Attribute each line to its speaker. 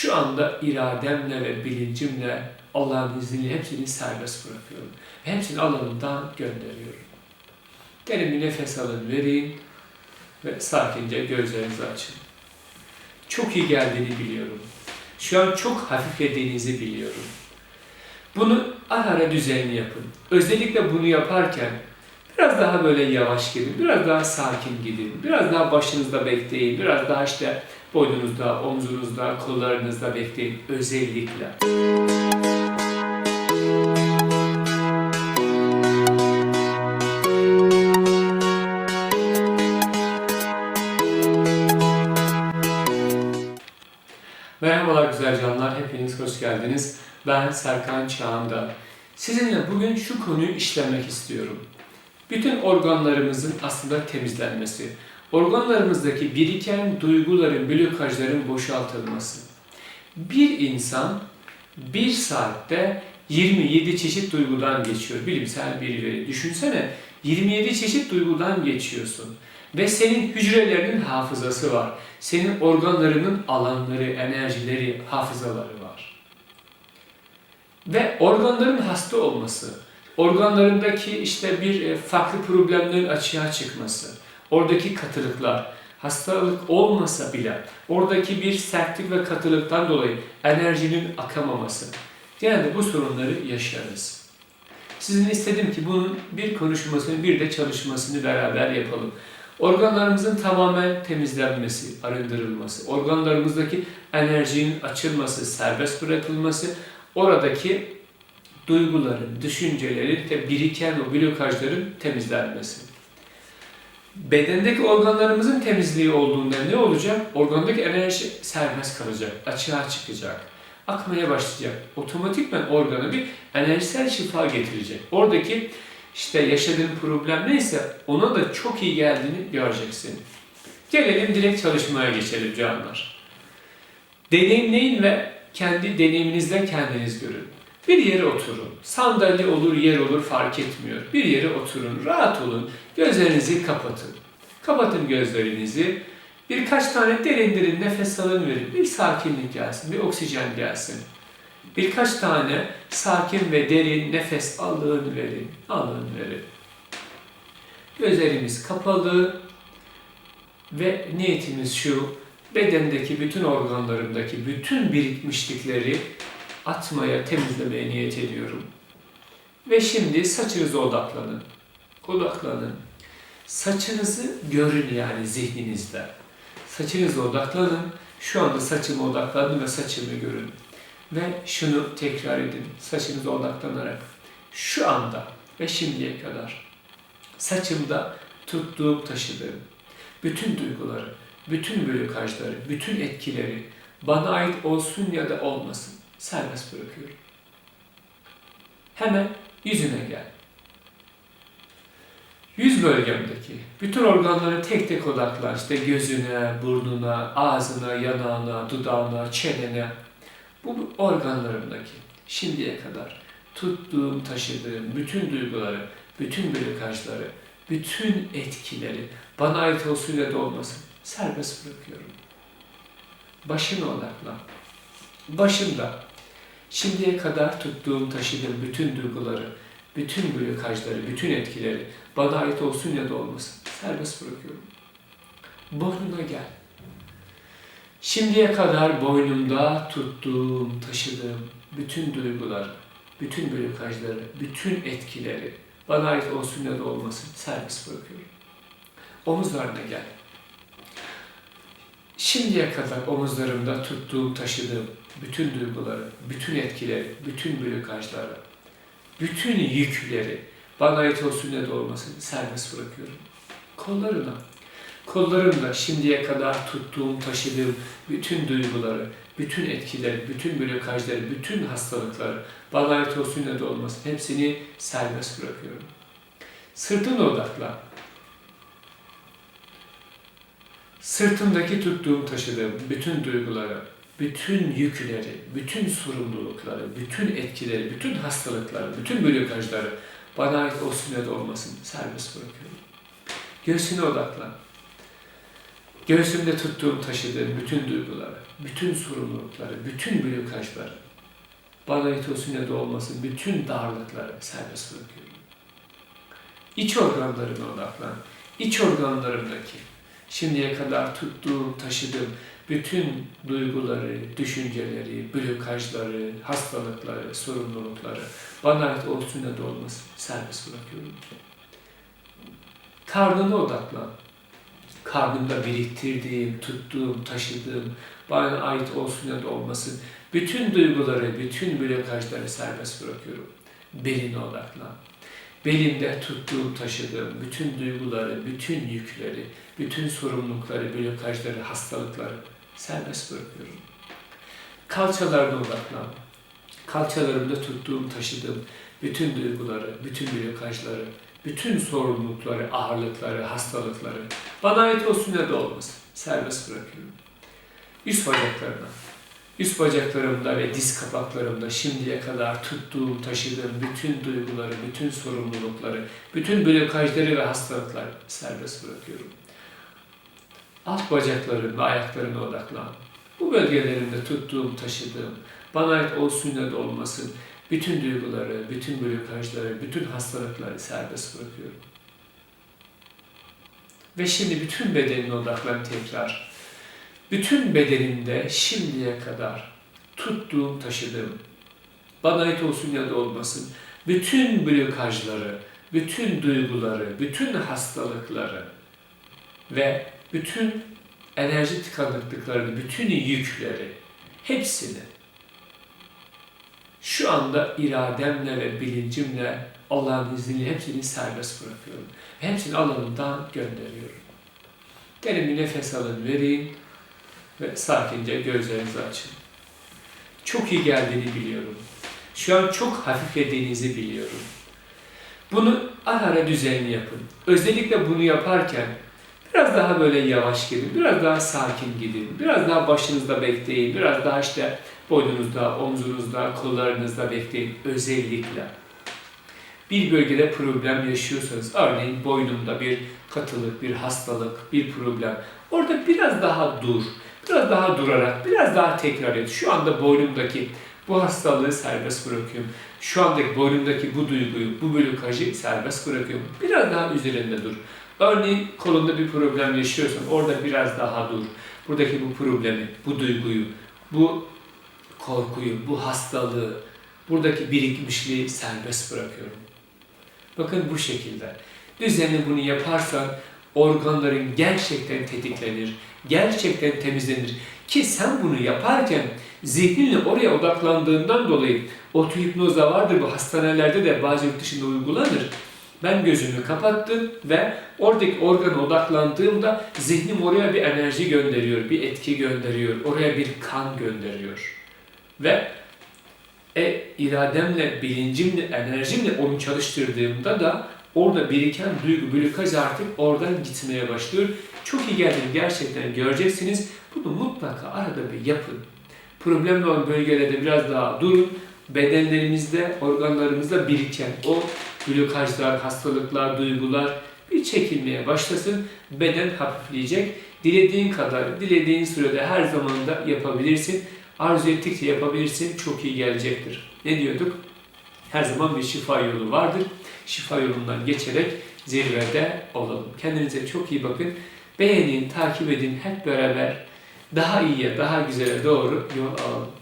Speaker 1: Şu anda irademle ve bilincimle Allah'ın izniyle hepsini serbest bırakıyorum. Hepsini alanımdan gönderiyorum. Derin bir nefes alın, verin ve sakince gözlerinizi açın. Çok iyi geldiğini biliyorum. Şu an çok hafiflediğinizi biliyorum. Bunu ara ara düzenli yapın. Özellikle bunu yaparken biraz daha böyle yavaş gidin, biraz daha sakin gidin, biraz daha başınızda bekleyin, biraz daha işte boynunuzda, omzunuzda, kollarınızda bekleyin özellikle. Merhabalar güzel canlar, hepiniz hoş geldiniz. Ben Serkan Çağında. Sizinle bugün şu konuyu işlemek istiyorum. Bütün organlarımızın aslında temizlenmesi, organlarımızdaki biriken duyguların, blokajların boşaltılması. Bir insan bir saatte 27 çeşit duygudan geçiyor. Bilimsel bir veri. Düşünsene 27 çeşit duygudan geçiyorsun. Ve senin hücrelerinin hafızası var. Senin organlarının alanları, enerjileri, hafızaları var. Ve organların hasta olması, organlarındaki işte bir e, farklı problemlerin açığa çıkması, oradaki katılıklar, hastalık olmasa bile oradaki bir sertlik ve katılıktan dolayı enerjinin akamaması. Genelde bu sorunları yaşarız. Sizin istedim ki bunun bir konuşmasını bir de çalışmasını beraber yapalım. Organlarımızın tamamen temizlenmesi, arındırılması, organlarımızdaki enerjinin açılması, serbest bırakılması, oradaki duyguların, düşüncelerin biriken o blokajların temizlenmesi. Bedendeki organlarımızın temizliği olduğunda ne olacak? Organdaki enerji serbest kalacak, açığa çıkacak, akmaya başlayacak. Otomatikman organa bir enerjisel şifa getirecek. Oradaki işte yaşadığın problem neyse ona da çok iyi geldiğini göreceksin. Gelelim direkt çalışmaya geçelim canlar. Deneyimleyin ve kendi deneyiminizle kendiniz görün. Bir yere oturun. Sandalye olur, yer olur fark etmiyor. Bir yere oturun, rahat olun. Gözlerinizi kapatın. Kapatın gözlerinizi. Birkaç tane derin derin nefes alın verin. Bir sakinlik gelsin, bir oksijen gelsin. Birkaç tane sakin ve derin nefes alın verin. Alın verin. Gözlerimiz kapalı ve niyetimiz şu. Bedendeki bütün organlarımdaki bütün birikmişlikleri atmaya, temizlemeye niyet ediyorum. Ve şimdi saçınıza odaklanın. Odaklanın. Saçınızı görün yani zihninizde. Saçınıza odaklanın. Şu anda saçıma odaklanın ve saçımı görün. Ve şunu tekrar edin saçınıza odaklanarak. Şu anda ve şimdiye kadar saçımda tuttuğum, taşıdığım bütün duyguları, bütün blokajları, bütün etkileri bana ait olsun ya da olmasın serbest bırakıyorum. Hemen yüzüne gel. Yüz bölgemdeki bütün organları tek tek odaklan. İşte gözüne, burnuna, ağzına, yanağına, dudağına, çenene. Bu organlarımdaki şimdiye kadar tuttuğum, taşıdığım bütün duyguları, bütün blokajları, bütün etkileri bana ait olsun ya da olmasın serbest bırakıyorum. Başına odaklan. Başında şimdiye kadar tuttuğum, taşıdığım bütün duyguları, bütün blokajları, bütün etkileri bana ait olsun ya da olmasın serbest bırakıyorum. Boynuna gel. Şimdiye kadar boynumda tuttuğum, taşıdığım bütün duyguları, bütün blokajları, bütün etkileri bana ait olsun ya da olmasın serbest bırakıyorum. Omuzlarına gel. Şimdiye kadar omuzlarımda tuttuğum, taşıdığım bütün duyguları, bütün etkileri, bütün blokajları, bütün yükleri bana ait olsun ya da olmasın serbest bırakıyorum. Kollarına, kollarımda şimdiye kadar tuttuğum, taşıdığım bütün duyguları, bütün etkileri, bütün blokajları, bütün hastalıkları bana ait olsun ya da olmasın hepsini serbest bırakıyorum. Sırtına odaklan. Sırtımdaki tuttuğum, taşıdığım bütün duyguları, bütün yükleri, bütün sorumlulukları, bütün etkileri, bütün hastalıkları, bütün blokajları bana ait olsun ya da olmasın serbest bırakıyorum. Göğsüne odaklan. Göğsümde tuttuğum, taşıdığım bütün duyguları, bütün sorumlulukları, bütün blokajları, bana ait olsun ya da olmasın bütün darlıkları serbest bırakıyorum. İç organlarıma odaklan. İç organlarımdaki şimdiye kadar tuttuğum, taşıdığım bütün duyguları, düşünceleri, blokajları, hastalıkları, sorumlulukları bana ait olsun ya da olmasın serbest bırakıyorum. Karnına odaklan. Karnımda biriktirdiğim, tuttuğum, taşıdığım, bana ait olsun ya da olmasın bütün duyguları, bütün blokajları serbest bırakıyorum. Beline odaklan. Belimde tuttuğum, taşıdığım bütün duyguları, bütün yükleri, bütün sorumlulukları, blokajları, hastalıkları serbest bırakıyorum. Kalçalarına odaklan. Kalçalarımda tuttuğum, taşıdığım bütün duyguları, bütün blokajları, bütün sorumlulukları, ağırlıkları, hastalıkları bana ait olsun ya da olmasın. Serbest bırakıyorum. Üst bacaklarına, üst bacaklarımda ve diz kapaklarımda şimdiye kadar tuttuğum, taşıdığım bütün duyguları, bütün sorumlulukları, bütün blokajları ve hastalıkları serbest bırakıyorum. Alt bacaklarım ve ayaklarıma odaklan. Bu bölgelerimde tuttuğum, taşıdığım, bana ait olsun ya da olmasın, bütün duyguları, bütün blokajları, bütün hastalıkları serbest bırakıyorum. Ve şimdi bütün bedenine odaklan tekrar. Bütün bedenimde şimdiye kadar tuttuğum, taşıdığım, bana ait olsun ya da olmasın, bütün blokajları, bütün duyguları, bütün hastalıkları ve bütün enerji tıkanıklıklarını, bütün yükleri, hepsini şu anda irademle ve bilincimle Allah'ın izniyle hepsini serbest bırakıyorum. Hepsini alanından gönderiyorum. Derin bir nefes alın, verin ve sakince gözlerinizi açın. Çok iyi geldiğini biliyorum. Şu an çok hafiflediğinizi biliyorum. Bunu ara ara düzenli yapın. Özellikle bunu yaparken biraz daha böyle yavaş gidin, biraz daha sakin gidin, biraz daha başınızda bekleyin, biraz daha işte boynunuzda, omzunuzda, kollarınızda bekleyin özellikle. Bir bölgede problem yaşıyorsanız, örneğin boynumda bir katılık, bir hastalık, bir problem. Orada biraz daha dur, biraz daha durarak, biraz daha tekrar et. Şu anda boynumdaki bu hastalığı serbest bırakıyorum. Şu andaki boynumdaki bu duyguyu, bu blokajı serbest bırakıyorum. Biraz daha üzerinde dur. Örneğin kolunda bir problem yaşıyorsan orada biraz daha dur. Buradaki bu problemi, bu duyguyu, bu korkuyu, bu hastalığı, buradaki birikmişliği serbest bırakıyorum. Bakın bu şekilde. Düzenli bunu yaparsan organların gerçekten tetiklenir, gerçekten temizlenir. Ki sen bunu yaparken zihninle oraya odaklandığından dolayı otohipnozda vardır bu hastanelerde de bazı yurt dışında uygulanır. Ben gözümü kapattım ve oradaki organa odaklandığımda zihnim oraya bir enerji gönderiyor, bir etki gönderiyor, oraya bir kan gönderiyor. Ve e, irademle, bilincimle, enerjimle onu çalıştırdığımda da orada biriken duygu, blokaj artık oradan gitmeye başlıyor. Çok iyi geldiğini gerçekten göreceksiniz. Bunu mutlaka arada bir yapın. Problemli olan bölgelerde biraz daha durun. Bedenlerimizde, organlarımızda biriken o blokajlar, hastalıklar, duygular bir çekilmeye başlasın. Beden hafifleyecek. Dilediğin kadar, dilediğin sürede her zaman da yapabilirsin. Arzu ettikçe yapabilirsin. Çok iyi gelecektir. Ne diyorduk? Her zaman bir şifa yolu vardır. Şifa yolundan geçerek zirvede olalım. Kendinize çok iyi bakın. Beğenin, takip edin. Hep beraber daha iyiye, daha güzele doğru yol alalım.